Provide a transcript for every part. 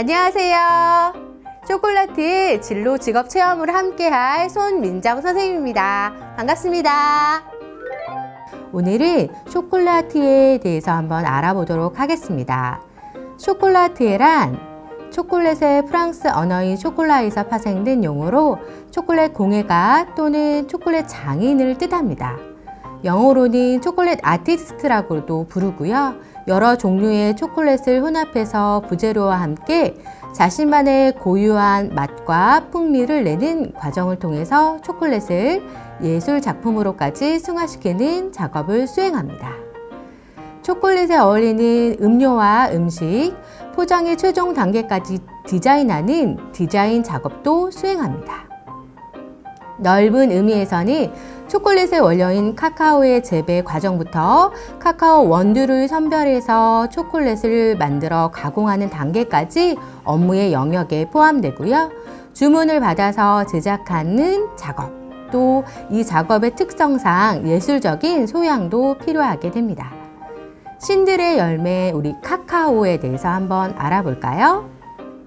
안녕하세요. 초콜라트의 진로 직업 체험을 함께할 손민정 선생님입니다. 반갑습니다. 오늘은 쇼콜라티에 대해서 한번 알아보도록 하겠습니다. 쇼콜라티에란 초콜릿의 프랑스 언어인 쇼콜라에서 파생된 용어로 초콜릿 공예가 또는 초콜릿 장인을 뜻합니다. 영어로는 초콜릿 아티스트라고도 부르고요. 여러 종류의 초콜릿을 혼합해서 부재료와 함께 자신만의 고유한 맛과 풍미를 내는 과정을 통해서 초콜릿을 예술 작품으로까지 승화시키는 작업을 수행합니다. 초콜릿에 어울리는 음료와 음식, 포장의 최종 단계까지 디자인하는 디자인 작업도 수행합니다. 넓은 의미에서는 초콜릿의 원료인 카카오의 재배 과정부터 카카오 원두를 선별해서 초콜릿을 만들어 가공하는 단계까지 업무의 영역에 포함되고요. 주문을 받아서 제작하는 작업, 또 이 작업의 특성상 예술적인 소양도 필요하게 됩니다. 신들의 열매, 우리 카카오에 대해서 한번 알아볼까요?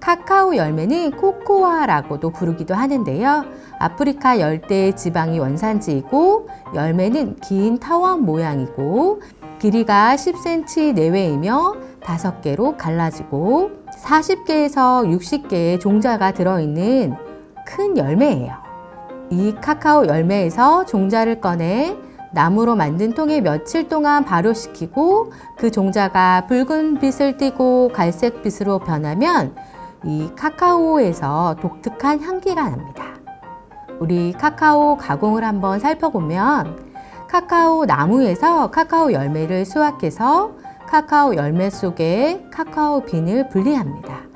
카카오 열매는 코코아라고도 부르기도 하는데요. 아프리카 열대 지방이 원산지이고 열매는 긴 타원 모양이고 길이가 10cm 내외이며 5개로 갈라지고 40개에서 60개의 종자가 들어있는 큰 열매예요. 이 카카오 열매에서 종자를 꺼내 나무로 만든 통에 며칠 동안 발효시키고 그 종자가 붉은 빛을 띠고 갈색 빛으로 변하면 이 카카오에서 독특한 향기가 납니다. 우리 카카오 가공을 한번 살펴보면 카카오 나무에서 카카오 열매를 수확해서 카카오 열매 속에 카카오 빈을 분리합니다.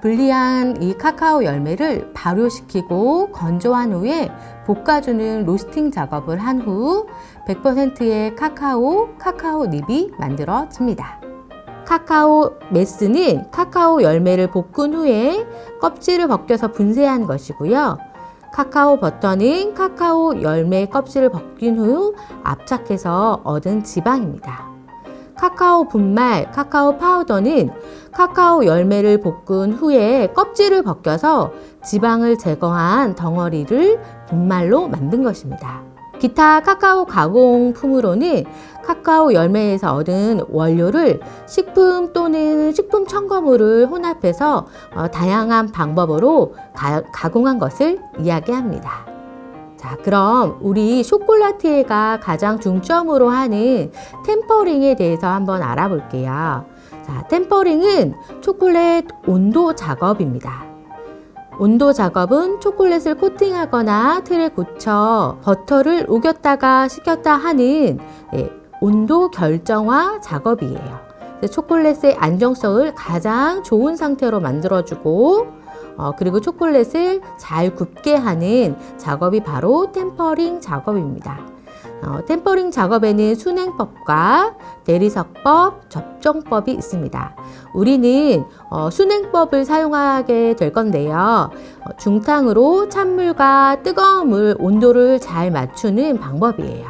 분리한 이 카카오 열매를 발효시키고 건조한 후에 볶아주는 로스팅 작업을 한 후 100%의 카카오, 카카오 닙이 만들어집니다. 카카오 메스는 카카오 열매를 볶은 후에 껍질을 벗겨서 분쇄한 것이고요. 카카오 버터는 카카오 열매 껍질을 벗긴 후 압착해서 얻은 지방입니다. 카카오 분말, 카카오 파우더는 카카오 열매를 볶은 후에 껍질을 벗겨서 지방을 제거한 덩어리를 분말로 만든 것입니다. 기타 카카오 가공품으로는 카카오 열매에서 얻은 원료를 식품 또는 식품 첨가물을 혼합해서 어, 다양한 방법으로 가, 가공한 것을 이야기합니다. 자, 그럼 우리 쇼콜라티에가 가장 중점으로 하는 템퍼링에 대해서 한번 알아볼게요. 자, 템퍼링은 초콜릿 온도 작업입니다. 온도 작업은 초콜릿을 코팅하거나 틀에 굳혀 버터를 우겼다가 식혔다 하는 예, 온도 결정화 작업이에요. 초콜릿의 안정성을 가장 좋은 상태로 만들어주고 어, 그리고 초콜릿을 잘 굽게 하는 작업이 바로 템퍼링 작업입니다. 어, 템퍼링 작업에는 순행법과 대리석법, 접종법이 있습니다. 우리는 어, 순행법을 사용하게 될 건데요. 어, 중탕으로 찬물과 뜨거운 물 온도를 잘 맞추는 방법이에요.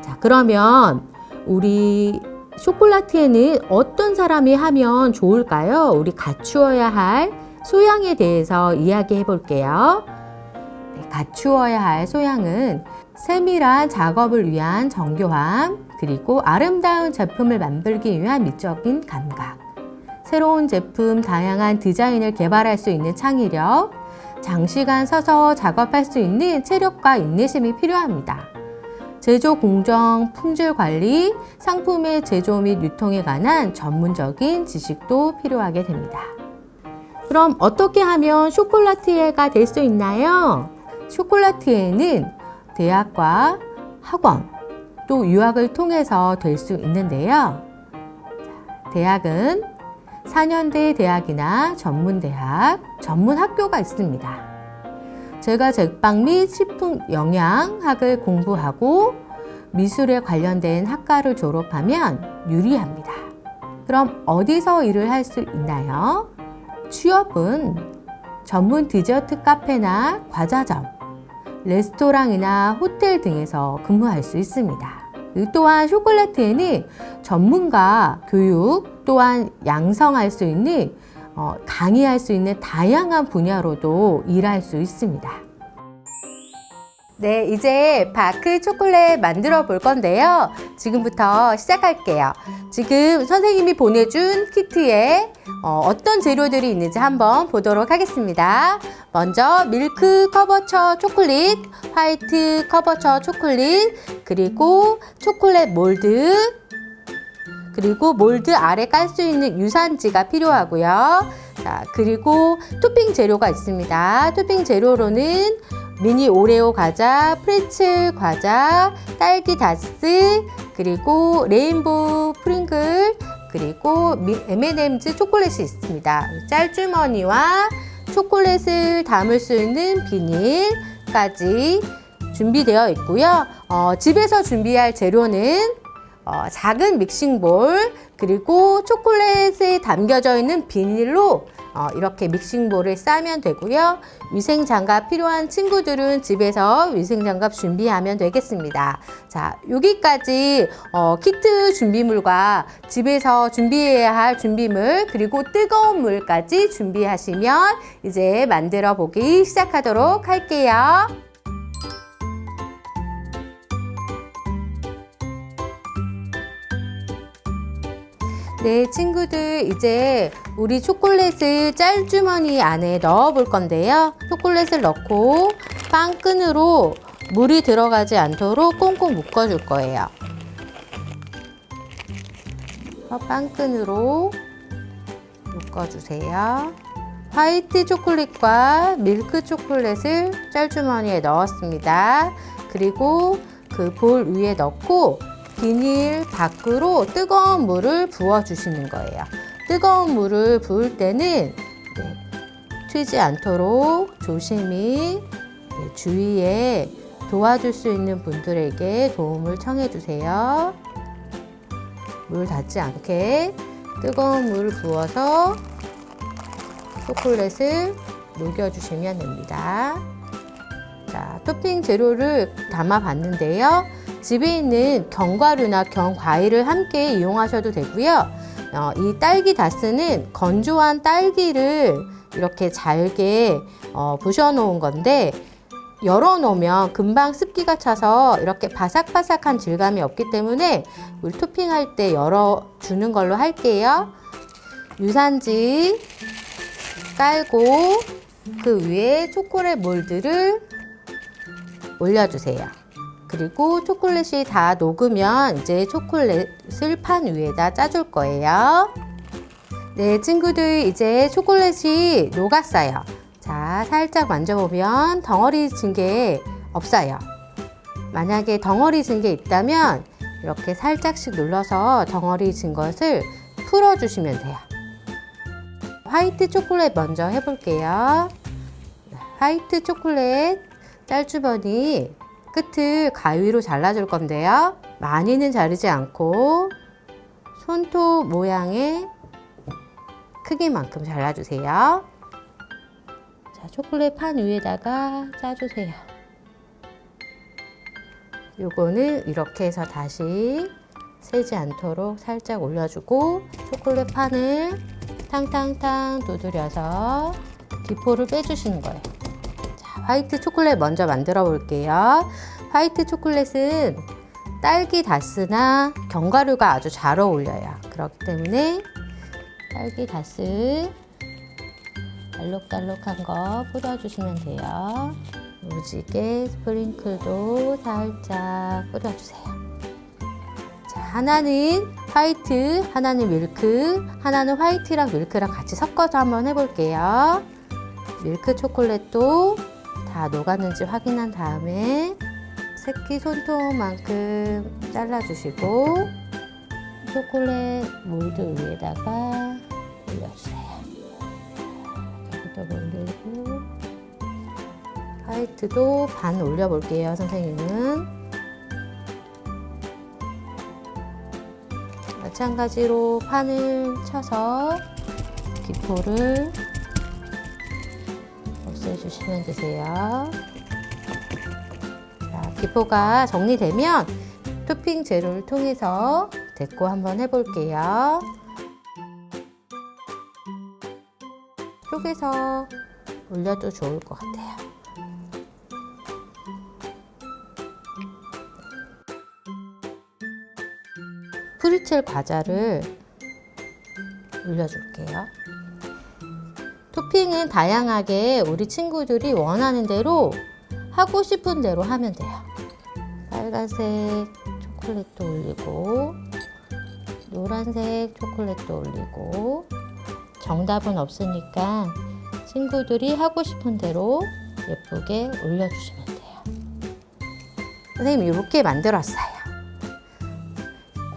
자, 그러면 우리 쇼콜라티에는 어떤 사람이 하면 좋을까요? 우리 갖추어야 할 소양에 대해서 이야기해 볼게요. 네, 갖추어야 할 소양은 세밀한 작업을 위한 정교함, 그리고 아름다운 제품을 만들기 위한 미적인 감각, 새로운 제품, 다양한 디자인을 개발할 수 있는 창의력, 장시간 서서 작업할 수 있는 체력과 인내심이 필요합니다. 제조 공정, 품질 관리, 상품의 제조 및 유통에 관한 전문적인 지식도 필요하게 됩니다. 그럼 어떻게 하면 쇼콜라티에가 될 수 있나요? 쇼콜라티에는 대학과 학원 또 유학을 통해서 될 수 있는데요. 대학은 4년대 대학이나 전문대학, 전문학교가 있습니다. 제가 제빵 및 식품 영양학을 공부하고 미술에 관련된 학과를 졸업하면 유리합니다. 그럼 어디서 일을 할 수 있나요? 취업은 전문 디저트 카페나 과자점, 레스토랑이나 호텔 등에서 근무할 수 있습니다. 또한 쇼콜라트에는 전문가 교육 또한 양성할 수 있는 어, 강의할 수 있는 다양한 분야로도 일할 수 있습니다. 네, 이제 바크 초콜릿 만들어 볼 건데요. 지금부터 시작할게요. 지금 선생님이 보내준 키트에 어, 떤 재료들이 있는지 한번 보도록 하겠습니다. 먼저 밀크 커버처 초콜릿, 화이트 커버처 초콜릿, 그리고 초콜릿 몰드, 그리고 몰드 아래 깔 수 있는 유산지가 필요하고요. 자, 그리고 토핑 재료가 있습니다. 토핑 재료로는 미니 오레오 과자, 프레첼 과자, 딸기 다스, 그리고 레인보우 프링글, 그리고 M&M's 초콜릿이 있습니다. 짤주머니와 초콜릿을 담을 수 있는 비닐까지 준비되어 있고요. 어, 집에서 준비할 재료는 어, 작은 믹싱볼 그리고 초콜릿에 담겨져 있는 비닐로 어, 이렇게 믹싱볼을 싸면 되고요. 위생장갑 필요한 친구들은 집에서 위생장갑 준비하면 되겠습니다. 자, 여기까지 어, 키트 준비물과 집에서 준비해야 할 준비물 그리고 뜨거운 물까지 준비하시면 이제 만들어 보기 시작하도록 할게요. 네, 친구들, 이제 우리 초콜릿을 짤주머니 안에 넣어 볼 건데요. 초콜릿을 넣고 빵끈으로 물이 들어가지 않도록 꽁꽁 묶어 줄 거예요. 어, 빵끈으로 묶어 주세요. 화이트 초콜릿과 밀크 초콜릿을 짤주머니에 넣었습니다. 그리고 그 볼 위에 넣고 비닐 밖으로 뜨거운 물을 부어 주시는 거예요. 뜨거운 물을 부을 때는 네, 튀지 않도록 조심히 네, 주위에 도와줄 수 있는 분들에게 도움을 청해 주세요. 물 닿지 않게 뜨거운 물을 부어서 초콜릿을 녹여주시면 됩니다. 자, 토핑 재료를 담아 봤는데요. 집에 있는 견과류나 견과일을 함께 이용하셔도 되고요. 어, 이 딸기 다스는 건조한 딸기를 이렇게 잘게 어, 부셔 놓은 건데 열어 놓으면 금방 습기가 차서 이렇게 바삭바삭한 질감이 없기 때문에 우리 토핑할 때 열어 주는 걸로 할게요. 유산지 깔고 그 위에 초콜릿 몰드를 올려주세요. 그리고 초콜릿이 다 녹으면 이제 초콜릿을 판 위에다 짜줄 거예요. 네, 친구들 이제 초콜릿이 녹았어요. 자, 살짝 만져보면 덩어리 진 게 없어요. 만약에 덩어리 진 게 있다면 이렇게 살짝씩 눌러서 덩어리 진 것을 풀어주시면 돼요. 화이트 초콜릿 먼저 해볼게요. 화이트 초콜릿 짤주머니 끝을 가위로 잘라줄 건데요. 많이는 자르지 않고 손톱 모양의 크기만큼 잘라주세요. 자, 초콜릿 판 위에다가 짜주세요. 요거는 이렇게 해서 다시 새지 않도록 살짝 올려주고 초콜릿 판을 탕탕탕 두드려서 기포를 빼주시는 거예요. 자, 화이트 초콜릿 먼저 만들어 볼게요. 화이트 초콜릿은 딸기 다스나 견과류가 아주 잘 어울려요. 그렇기 때문에 딸기 다스 알록달록한 거 뿌려주시면 돼요. 무지개 스프링클도 살짝 뿌려주세요. 자, 하나는 화이트, 하나는 밀크, 하나는 화이트랑 밀크랑 같이 섞어서 한번 해볼게요. 밀크 초콜릿도 다 녹았는지 확인한 다음에 새끼 손톱만큼 잘라주시고 초콜릿 몰드 위에다가 올려주세요. 여기다 올리고 화이트도 반 올려볼게요, 선생님은. 마찬가지로 판을 쳐서 기포를 주시면 되세요. 자, 기포가 정리되면 토핑 재료를 통해서 데코 한번 해볼게요. 쪼개서 올려도 좋을 것 같아요. 프리첼 과자를 올려줄게요. 토핑은 다양하게 우리 친구들이 원하는 대로 하고 싶은 대로 하면 돼요. 빨간색 초콜릿도 올리고 노란색 초콜릿도 올리고 정답은 없으니까 친구들이 하고 싶은 대로 예쁘게 올려주시면 돼요. 선생님 이렇게 만들었어요.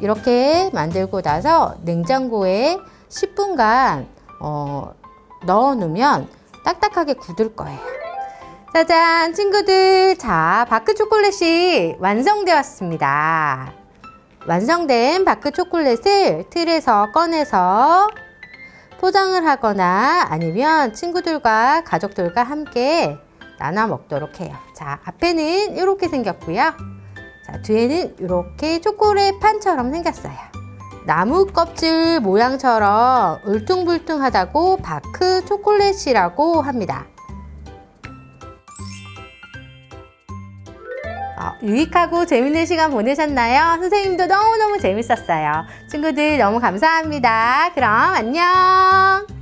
이렇게 만들고 나서 냉장고에 10분간 어, 넣어 놓으면 딱딱하게 굳을 거예요. 짜잔, 친구들. 자, 바크 초콜릿이 완성되었습니다. 완성된 바크 초콜릿을 틀에서 꺼내서 포장을 하거나 아니면 친구들과 가족들과 함께 나눠 먹도록 해요. 자, 앞에는 이렇게 생겼고요. 자, 뒤에는 이렇게 초콜릿 판처럼 생겼어요. 나무 껍질 모양처럼 울퉁불퉁하다고 바크 초콜릿이라고 합니다. 어, 유익하고 재밌는 시간 보내셨나요? 선생님도 너무너무 재밌었어요. 친구들 너무 감사합니다. 그럼 안녕!